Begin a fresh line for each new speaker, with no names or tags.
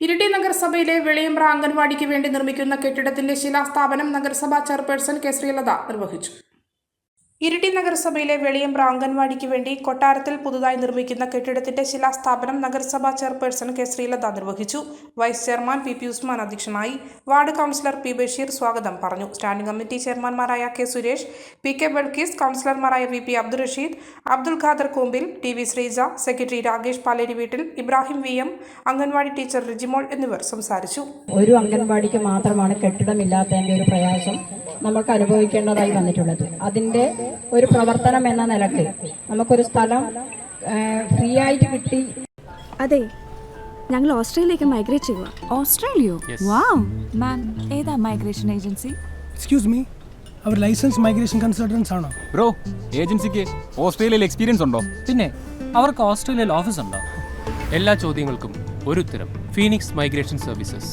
ഇരിട്ടി നഗരസഭയിലെ വെളിയമ്പ്ര അംഗൻവാടിക്ക് വേണ്ടി നിർമ്മിക്കുന്ന കെട്ടിടത്തിന്റെ ശിലാസ്ഥാപനം നഗരസഭാ ചെയർപേഴ്സൺ കെ ശ്രീലത നിർവഹിച്ചു. ഇരിട്ടി നഗരസഭയിലെ വെളിയമ്പ്ര അംഗൻവാടിക്ക് വേണ്ടി കൊട്ടാരത്തിൽ പുതുതായി നിർമ്മിക്കുന്ന കെട്ടിടത്തിന്റെ ശിലാസ്ഥാപനം നഗരസഭാ ചെയർപേഴ്സൺ കെ. ശ്രീലത നിർവഹിച്ചു. Vice chairman P. P Usman അധ്യക്ഷനായി. Ward councillor P. ബഷീർ സ്വാഗതം പറഞ്ഞു. Standing committee ചെയർമാൻമാരായ K. Suresh P. K. Bulkees കൗൺസിലർമാരായ V. P. Abdul Rasheed Abdul Khader Kombil T. V. Sreeja secretary Rakesh Paleri വീട്ടിൽ Ibrahim V. M anganwadi teacher Rijimol എന്നിവർ സംസാരിച്ചു.
ഒരു അംഗൻവാടിക്ക് മാത്രമാണ് കെട്ടിടമില്ലാത്തതിന്റെ ഒരു പ്രയാസം. നമുക്ക് അനുഭവിക്കേണ്ടതായി വന്നിട്ടുള്ളത്. അതിന്റെ ഒരു പ്രവർത്തനം എന്ന നിലയ്ക്ക് നമുക്കൊരു സ്ഥലം ഫ്രീ ആയിട്ട് കിട്ടി.
അതെ ഞങ്ങൾ ഓസ്ട്രേലിയയിലേക്ക് മൈഗ്രേറ്റ് ചെയ്യുക
ഓസ്ട്രേലിയോ? വാവ് മാം ഏതാ മൈഗ്രേഷൻ ഏജൻസി
എക്സ്ക്യൂസ് മീ അവർ ലൈസൻസ് മൈഗ്രേഷൻ കൺസൾട്ടൻസ് ആണോ?
ബ്രോ ഏജൻസിക്ക് ഓസ്ട്രേലിയയിൽ എക്സ്പീരിയൻസ് ഉണ്ടോ?
പിന്നെ അവർക്ക് ഓസ്ട്രേലിയയിൽ ഓഫീസ് ഉണ്ടോ?
എല്ലാ ചോദ്യങ്ങൾക്കും ഒരു ഉത്തരം Phoenix migration services